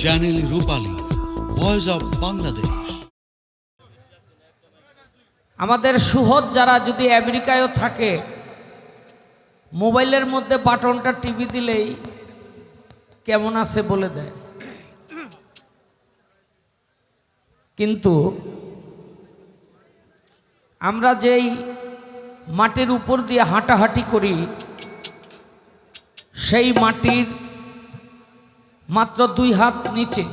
Channel Rupali voice of Bangladesh আমাদের সুহদ যারা যদি আমেরিকায়ও থাকে, মোবাইলের মধ্যে বাটনটা টিভি দিলেই কেমন আছে বলে দেয়। কিন্তু আমরা যেই মাটির উপর দিয়ে হাঁটাহাঁটি করি, সেই মাটির মাত্র দুই হাত নিচে।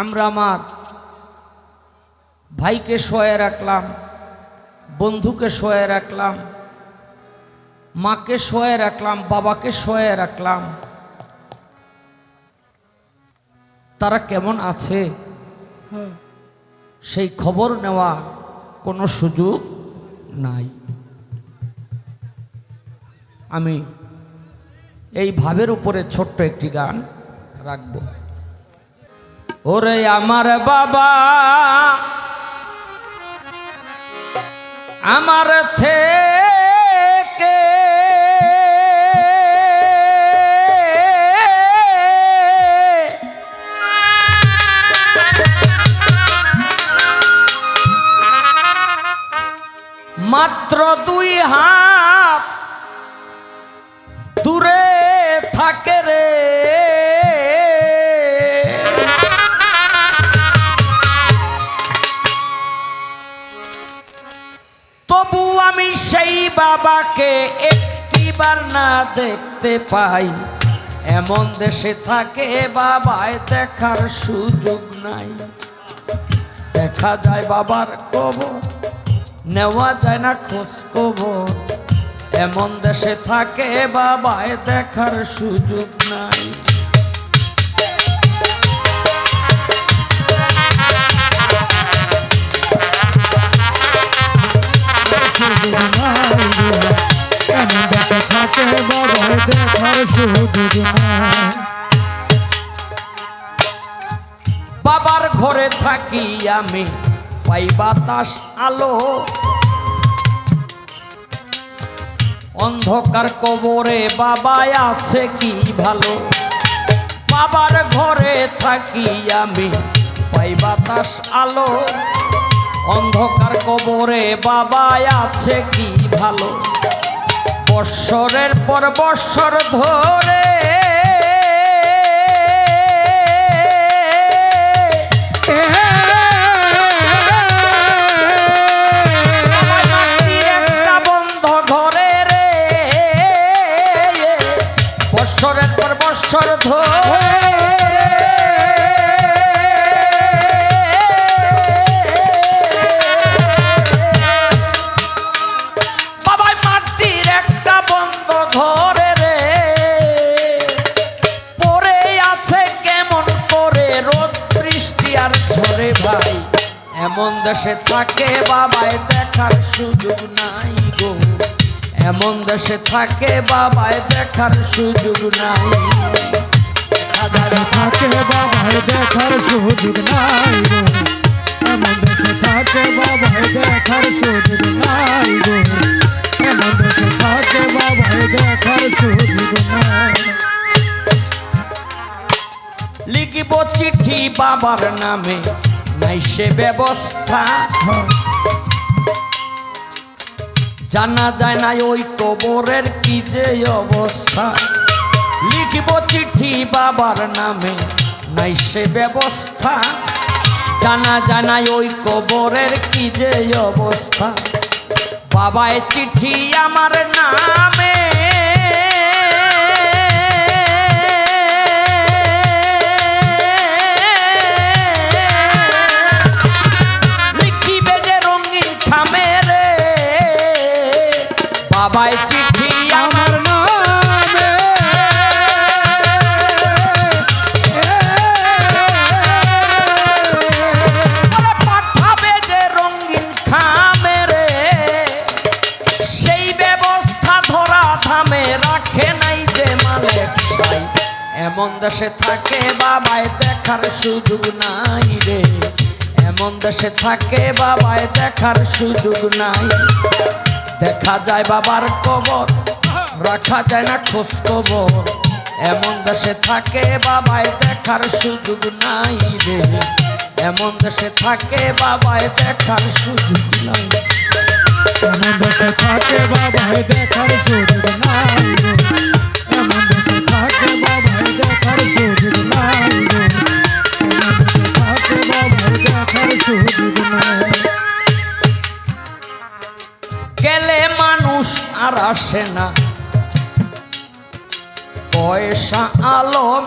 আমরা আমার ভাইকে শোয়ে রাখলাম বন্ধুকে শোয়ে রাখলাম মাকে শোয়ে রাখলাম বাবাকে শোয়ে রাখলাম। তারা কেমন আছে? সেই খবর নেওয়া কোনো সুযোগ নাই। আমি এই ভাবের উপরে ছোট্ট একটি গান রাখব। ওরে আমার বাবা, আমার থেকে মাত্র দুই হাত থাকে রে। তবু আমি সেই বাবাকে একটিবার না দেখতে পাই। এমন দেশে থাকে বাবায় দেখার সুযোগ নাই। দেখা যায় বাবার কব নেওয়া যায় না খোঁজ খবর। এমন দেশে থাকে বাবায় দেখার সুযোগ নাই। বাবার ঘরে থাকি আমি পাই বাতাস আলো। অন্ধকার কবরে বাবা আছে কি ভালো? বাবার ঘরে থাকি আমি, পাই বাতাস আলো। অন্ধকার কবরে বাবা আছে কি ভালো? বৎসরের পর বৎসর ধরে আমার বৎসরের পর বৎসর ধরে। এমন দেশে থাকে বাবায় দেখার সুযোগ নাই গো। এমন দেশে থাকে বাবায় দেখার সুযোগ নাই। হাজার থাকে বাবার দেখার সুযোগ নাই এমন দেশে থাকে বাবার দেখার সুযোগ নাই এমন দেশে থাকে বাবার দেখার সুযোগ নাই। লিখিব চিঠি বাবার নামে নাই সে ব্যবস্থা। জানা যায় না ওই কবরের কি যে অবস্থা। লিখব চিঠি বাবার নামে, নাই সে ব্যবস্থা। জানা জানা ওই কবরের কি যে অবস্থা। বাবায় চিঠি আমার নামে বাবায় চিঠি আমার নামে। পাঠাবে যে রঙিন খামে রে। সেই ব্যবস্থা ধরা থামে রাখে নাই যে মালিক ভাই এমন দেশে থাকে বাবায় দেখার সুযোগ নাই রে। এমন দেশে থাকে বাবায় দেখার সুযোগ নাই। দেখা যায় বাবার কবর, রাখা যায় না খোঁজ খবর। এমন দেশে থাকে বাবায় দেখার সুযোগ নাই রে। এমন দেশে থাকে বাবায় দেখার সুযোগ নাই। এমন দেশে থাকে বাবায় দেখার আর আসে না। পয়সা আলম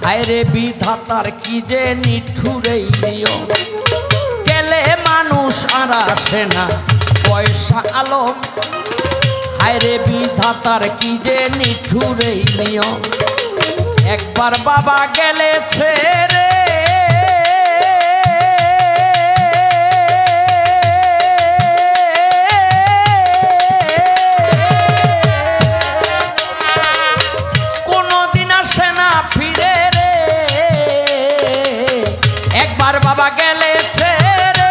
হায়রে বিধাতার কি যে নিঠুরেই নিয়ম। গেলে মানুষ আর আসে না। পয়সা আলম হায়রে বিধাতার কি যে নিঠুরেই নিয়ম। একবার বাবা গেলেছে রে। বাবা গেলেছে রে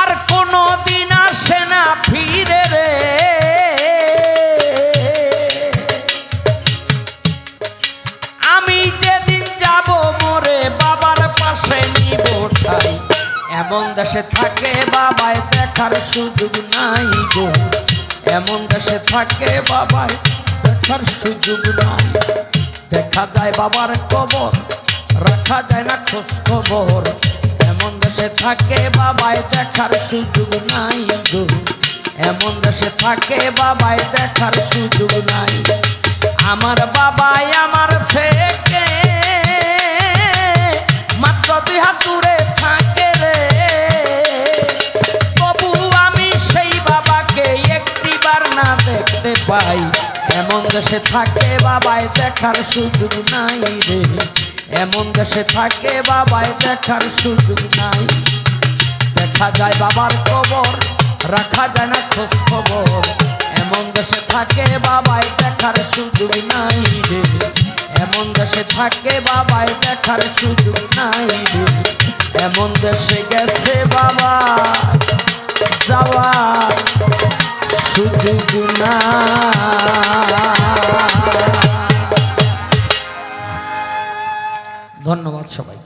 আর আমি যেদিন যাব মোরে বাবার পাশে দেশে থাকে বাবায় দেখার সুযোগ নাই গো। থাকে বাবায় দেখার সুযোগ নাই। দেখা যায় বাবার কবর, রাখা যায় না খোঁজ খবর। এমন দেশে থাকে বাবায় দেখার সুযোগ নাই এমন দেশে থাকে বাবায় দেখার সুযোগ নাই। আমার বাবাই আমার থেকে মাত্র দুই হাত দূরে থাকে রে। পাই এমন দেশে থাকে বাবায় দেখার সুযোগ নাই রে। এমন দেশে থাকে বাবায় দেখার সুযোগ নাই। দেখা যায় বাবার কবর, রাখা যায় না খোঁজ খবর। এমন দেশে থাকে বাবায় দেখার সুযোগ নাই রে। এমন দেশে থাকে বাবায় দেখার সুযোগ নাই রে। এমন দেশে গেছে বাবা, যাওয়া। সুযোগ গুণা। ধন্যবাদ সবাই